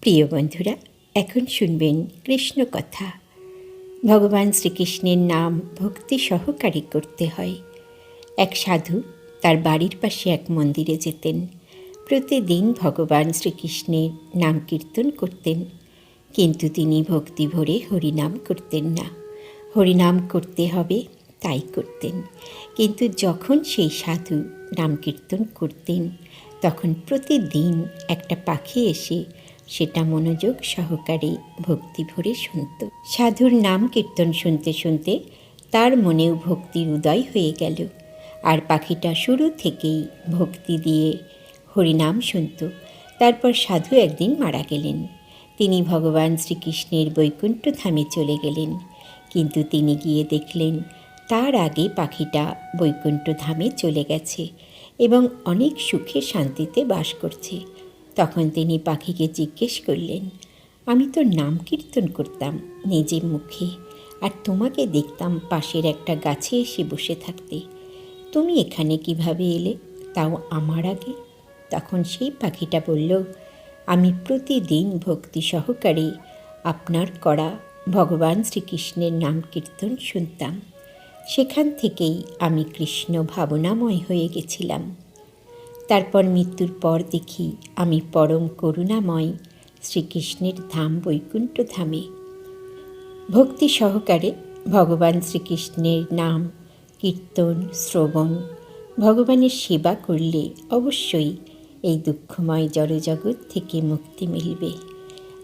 প্রিয় বন্ধুরা, এখন শুনবেন কৃষ্ণ কথা। ভগবান শ্রীকৃষ্ণের নাম ভক্তি সহকারে করতে হয়। এক সাধু তার বাড়ির পাশে এক মন্দিরে যেতেন। প্রতিদিন ভগবান শ্রীকৃষ্ণের নাম কীর্তন করতেন। কিন্তু তিনি ভক্তি ভরে হরিনাম করতেন না। হরিনাম করতে হবে, তাই করতেন। কিন্তু যখন সেই সাধু নাম কীর্তন করতেন, তখন প্রতিদিন একটা পাখি এসে সেটা মনোযোগ সহকারে ভক্তি ভরে শুনত। সাধুর নাম কীর্তন শুনতে শুনতে তার মনেও ভক্তির উদয় হয়ে গেল। আর পাখিটা শুরু থেকেই ভক্তি দিয়ে হরিনাম শুনত। তারপর সাধু একদিন মারা গেলেন। তিনি ভগবান শ্রীকৃষ্ণের বৈকুণ্ঠ ধামে চলে গেলেন। কিন্তু তিনি গিয়ে দেখলেন, তার আগে পাখিটা বৈকুণ্ঠ ধামে চলে গেছে এবং অনেক সুখে শান্তিতে বাস করছে। তখন তিনি পাখিকে জিজ্ঞেস করলেন, আমি তো নাম কীর্তন করতাম নিজের মুখে আর তোমাকে দেখতাম পাশের একটা গাছে এসে বসে থাকতে। তুমি এখানে কীভাবে এলে তাও আমার আগে? তখন সেই পাখিটা বলল, আমি প্রতিদিন ভক্তি সহকারে আপনার করা ভগবান শ্রীকৃষ্ণের নাম কীর্তন শুনতাম। সেখান থেকেই আমি কৃষ্ণ ভাবনাময় হয়ে গেছিলাম। তারপর মৃত্যুর পর দেখি আমি পরম করুণাময় শ্রীকৃষ্ণের ধাম বৈকুণ্ঠ ধামে। ভক্তি সহকারে ভগবান শ্রীকৃষ্ণের নাম, কীর্তন, শ্রবণ, ভগবানের সেবা করলে অবশ্যই এই দুঃখময় জড়জগৎ থেকে মুক্তি মিলবে।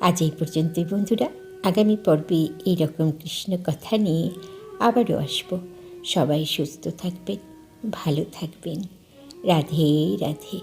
আজ এই পর্যন্তই বন্ধুরা। আগামী পর্বে এইরকম কৃষ্ণ কথা নিয়ে আবারও আসব। সবাই সুস্থ থাকবেন, ভালো থাকবেন। राधे राधे।